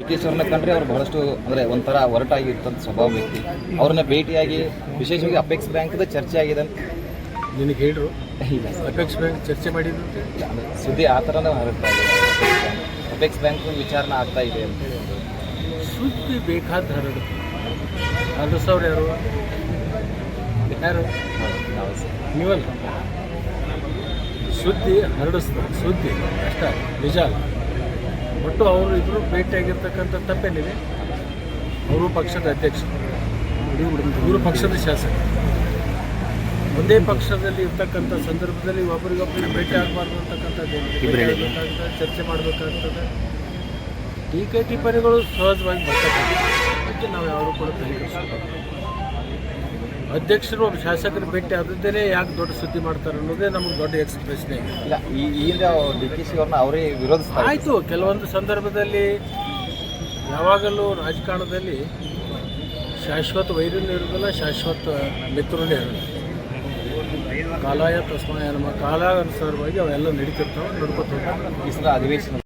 ಅವ್ರನ್ನ ಕಂಡ್ರೆ ಅವ್ರು ಬಹಳಷ್ಟು ಅಂದರೆ ಒಂಥರ ಒರಟಾಗಿರ್ತಂಥ ಸ್ವಭಾವ ವ್ಯಕ್ತಿ. ಅವ್ರನ್ನ ಭೇಟಿಯಾಗಿ ವಿಶೇಷವಾಗಿ ಅಪೆಕ್ಸ್ ಬ್ಯಾಂಕ್ದ ಚರ್ಚೆ ಆಗಿದೆ ಅಂತ. ನಿನಗೆ ಹೇಳ್ರು. ಇಲ್ಲ. ಅಪೆಕ್ಸ್ ಬ್ಯಾಂಕ್ ಚರ್ಚೆ ಮಾಡಿದ್ರು ಅಂದ್ರೆ ಸುದ್ದಿ ಆ ಥರನೇ ಹರಡ್ತಾ ಇದೆ. ಅಪೆಕ್ಸ್ ಬ್ಯಾಂಕ್ ವಿಚಾರಣೆ ಆಗ್ತಾ ಇದೆ ಅಂತ. ಹೇಳಿ ಒಂದು ಸುದ್ದಿ ಬೇಕಾದ ಹರಡು. ಹರಡಿಸೋರು ಯಾರು? ಯಾರು? ಹೌದು, ಸರ್. ನೀವಲ್ಲ ಸುದ್ದಿ ಹರಡಿಸ್ತಾರೆ. ಸುದ್ದಿ ಅಷ್ಟ ನಿಜ ಅಲ್ಲ. ಒಟ್ಟು ಅವರು ಇಬ್ಬರು ಭೇಟಿಯಾಗಿರ್ತಕ್ಕಂಥ ತಪ್ಪೇನಿದೆ? ಅವರು ಪಕ್ಷದ ಅಧ್ಯಕ್ಷ ಇವರು ಪಕ್ಷದ ಶಾಸಕ ಒಂದೇ ಪಕ್ಷದಲ್ಲಿ ಇರ್ತಕ್ಕಂಥ ಸಂದರ್ಭದಲ್ಲಿ ಒಬ್ಬರಿಗೊಬ್ಬರಿಗೆ ಭೇಟಿ ಆಗಬಾರ್ದು ಅಂತಕ್ಕಂಥದ್ದು ಚರ್ಚೆ ಮಾಡಬೇಕಾಗ್ತದೆ. ಟೀಕೆ ಟಿಪ್ಪಣಿಗಳು ಸಹಜವಾಗಿ ಬರ್ತಕ್ಕಂಥ ಅದಕ್ಕೆ ನಾವು ಯಾರು ಕೂಡ ತಲೆಕೆಡಿಸ್ಕೊಬಾರ್ದು. ಅಧ್ಯಕ್ಷರು ಒಬ್ಬ ಶಾಸಕರು ಭೇಟಿ ಆದದ್ದೇನೆ ಯಾಕೆ ದೊಡ್ಡ ಸುದ್ದಿ ಮಾಡ್ತಾರೆ ಅನ್ನೋದೇ ನಮ್ಗೆ ದೊಡ್ಡ ಎಕ್ಸ್ಪ್ರೆಷನ್ ಇಲ್ಲ ಈ ಈ ಹಿಂದೆ ಡಿ ಕೆ ಶಿ ಅವ್ರನ್ನ ಅವರೇ ವಿರೋಧಿಸ್ತಾರೆ. ಆಯಿತು ಕೆಲವೊಂದು ಸಂದರ್ಭದಲ್ಲಿ ಯಾವಾಗಲೂ ರಾಜಕಾರಣದಲ್ಲಿ ಶಾಶ್ವತ ವೈರನೂ ಇರೋದಿಲ್ಲ ಶಾಶ್ವತ ಮಿತ್ರನೇ ಇರೋದಿಲ್ಲ ಕಾಲಾಯ ತಸ್ಮಾಯ ನಮ್ಮ ಕಾಲಾನುಸಾರವಾಗಿ ಅವೆಲ್ಲ ನಡೀತಿರ್ತಾವೆ ನಡ್ಕೊತ ಈ ಸಲ ಅಧಿವೇಶನ